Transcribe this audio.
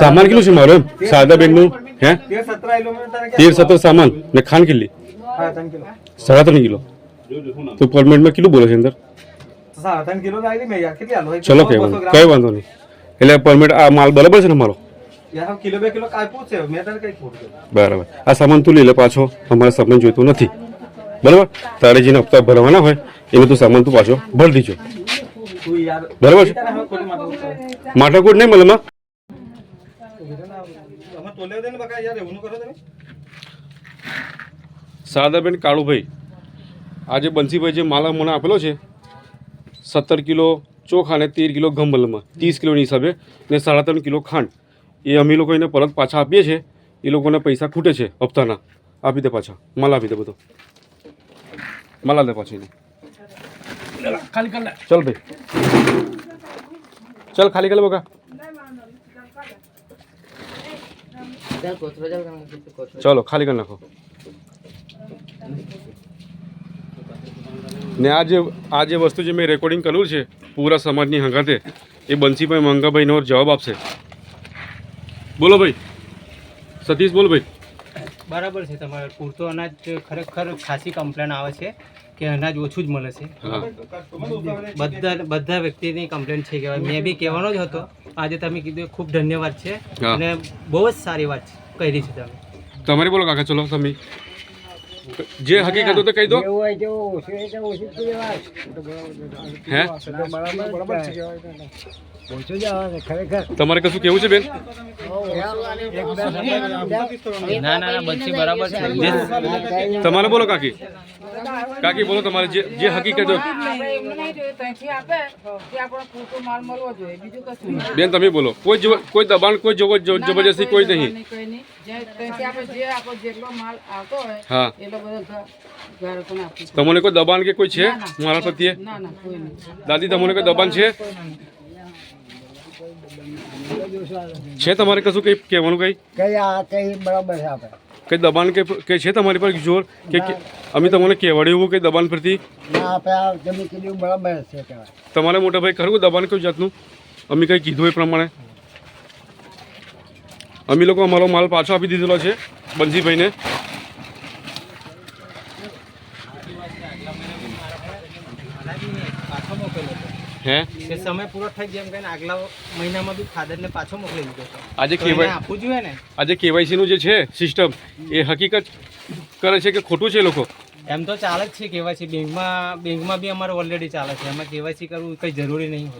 સામાન કેટલું છે મારું સાદા બેગનું? હે? તેર સત્તર સામાન ને ખાંડ કેટલી? સાડા ત્રણ કિલો. તું તો પર કેટલું બોલે છે અંદર? ચલો કઈ વાંધો કઈ વાંધો નહીં. એટલે પરમિટ આ માલ બરાબર છે ને મારો બરાબર. આ સામાન તું લઈ લે પાછો. અમારે સામાન જોઈતું નથી. બરાબર? તારે જેને હપ્તા ભરવાના હોય એને તું સામાન તું પાછો ભરી દીજો. બરાબર છે? તને હવે ખોટી માથું ઉઠાવે. માટાકોટ નહીં મળે માં અમે તોલે દે ને બકા યાર એવું ન કરો તમે. સાદાબેન કાળુભાઈ આજે બંસીભાઈ જે માલ મને આપેલો છે સત્તર કિલો ચોખા અને તેર કિલો ગંબલમાં ત્રીસ કિલોની હિસાબે ને સાડા ત્રણ કિલો ખાંડ. એ અમે લોકો એને પરત પાછા આપીએ છીએ એ લોકોને પૈસા ખૂટે છે હપ્તાના. આપી દે પાછા. માલ આપી દે બધો. માલ આપી દે પાછી એને ચલ ભાઈ ચલ ખાલી કરે બકા ચલો ખાલી કરી નાખો ને આ જે આ જે વસ્તુ જે મેં રેકોર્ડિંગ કર્યું છે પૂરા સમાજની હંગાતે એ બંસીભાઈ મંગાભાઈનો જવાબ આપશે બોલો ભાઈ સતીશ બોલો ભાઈ બરાબર છે તમારે પૂરતો અનાજ ખરેખર ખાસી કમ્પ્લેન આવે છે કે અનાજ ઓછું જ મળે છે. બધા બધા વ્યક્તિની કમ્પ્લેન છે કહેવાય. મેં બી કહેવાનો જ હતો. આજે તમે કીધું ખૂબ ધન્યવાદ છે અને બહુ જ સારી વાત કરી છે તમે. તમારે બોલો કાકા ચલો તમે. જે હકીકત તો કહી દો. હે? તમારે કશું કેવું છે બેન? ના ના ના બરાબર છે. તમારે બોલો કાકી. કાકી બોલો તમારે જે જે હકીકત બેન તમે બોલો. કોઈ કોઈ દબાણ કોઈ જબ- જબ- જબરજસ્તી કોઈ નહીં. કોઈ નહીં. જે ત્યાંથી આપણે જે આપણો જેટલો માલ આવતો હોય હા. તમને કોઈ દબાણ કે કોઈ છે? મારા પ્રત્યે? ના ના કોઈ નહીં. દાદી તમને કોઈ દબાણ છે? છે તમારે કશું કઈ કહેવાનું કઈ? કઈ આ કઈ બરાબર છે આપણે કઈ દબાણ કે કે છે તમારી પર જોર? કે અમે તમને કહેવાડ્યું એવું કંઈ દબાણ પરથી તમારે મોટા ભાઈ ખરું દબાણ કયું જાતનું? અમે કંઈ કીધું એ પ્રમાણે? અમે લોકો અમારો માલ પાછો આપી દીધેલો છે બંજીભાઈને પાછો મોકલેલો હતો. હે? એ સમય પૂરો થઈ જેમ કહીને આગલા મહિનામાં બી ફાધરને પાછો મોકલી દીધો આજે કેવાય આપવું જોઈએ ને? આજે કેવાયસીનું જે છે સિસ્ટમ એ હકીકત કરે છે કે ખોટું છે લોકો? એમ તો ચાલે જ છે કેવાયસી. બેંકમાં બેંકમાં બી અમારે ઓલરેડી ચાલે છે. એમાં કેવાયસી કરવું કંઈ જરૂરી નહીં